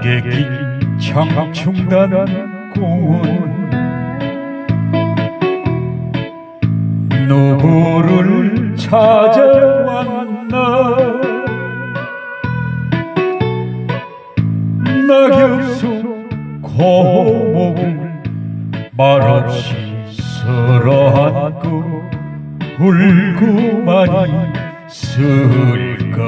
낀 장충단 공원 누구를 찾아왔나? 낙엽속 고목을 말없이 서러안고 울고만 있을까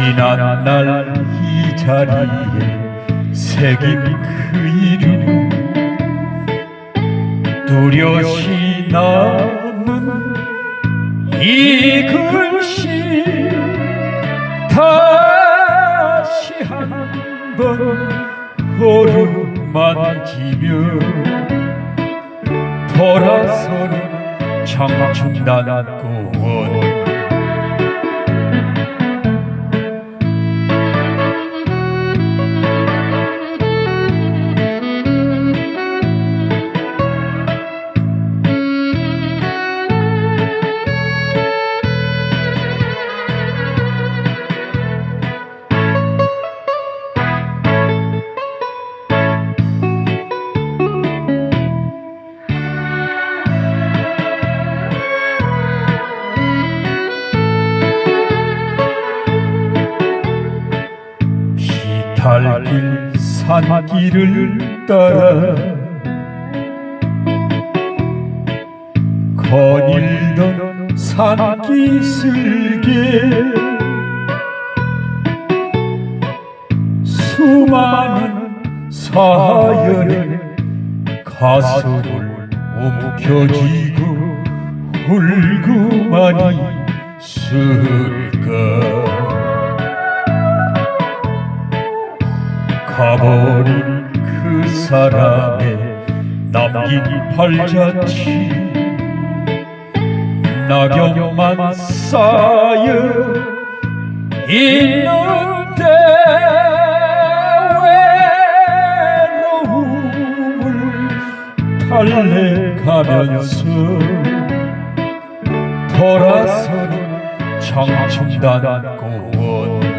지난 날 이 자리에 새긴 그 이름. 뚜렷이 남은 이 글씨 다시 한번 어루만지며 돌아서는 청춘단 공원 비탈길 산길을 따라 거닐던 산기슭에 수많은 사연의 가슴을 움켜쥐고 울고만 있을까 가버린 그 사람의 남긴 팔자취 낙엽만 쌓여 있는데 외로움을 달래가면서 돌아서는 청춘단 공원